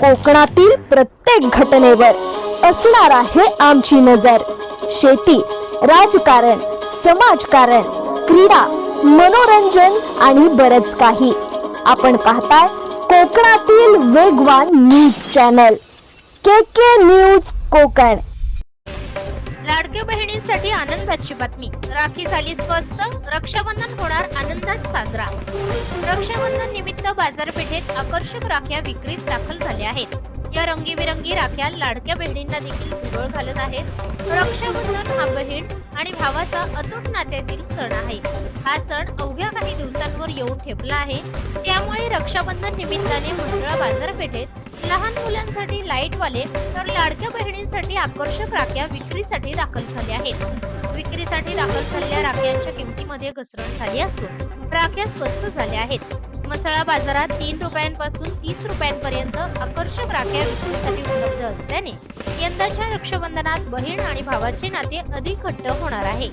कोकणातील प्रत्येक घटनेवर असणार आहे आमची नजर. शेती राजकारण समाजकारण क्रीडा मनोरंजन आणि बरच काही. आपण पाहताय कोकणातील वेगवान news channel. K K news Konkan. लाडक्या बहिणींसाठी आनंदाची बातमी. राखी झाली स्वस्त रक्षाबंधन होणार आनंदात साजरा. रक्षाबंधन बाजारपेठेत आकर्षक राख्या विक्रीस दाखल झाल्या आहेत. या रंगीबिरंगी राख्या लाडक्या बहिणींना देखील उजळ घालत आहेत. रक्षाबंधन हा बहीण आणि भावाचा अतूट नात्यातील सण आहे. हा सण अवघ्या काही दिवसांवर येऊन ठेपला आहे. त्यामुळे रक्षाबंधन निमित्ताने मंडळा बाजारपेठेत लहान मुलांसाठी लाईटवाले तर लाडक्या बहिणींसाठी आकर्षक राख्या विक्रीसाठी दाखल झाल्या आहेत. विक्रीसाठी दाखल झालेल्या राख्यांच्या किमतीमध्ये घसरण झाली असून राख्या स्वस्त झाल्या आहेत. मसाळा बाजारात तीन रुपयांपासून तीस रुपयांपर्यंत आकर्षक राख्या विक्रीसाठी उपलब्ध असल्याने यंदाच्या रक्षाबंधनात बहीण आणि भावाचे नाते अधिक घट्ट होणार आहे.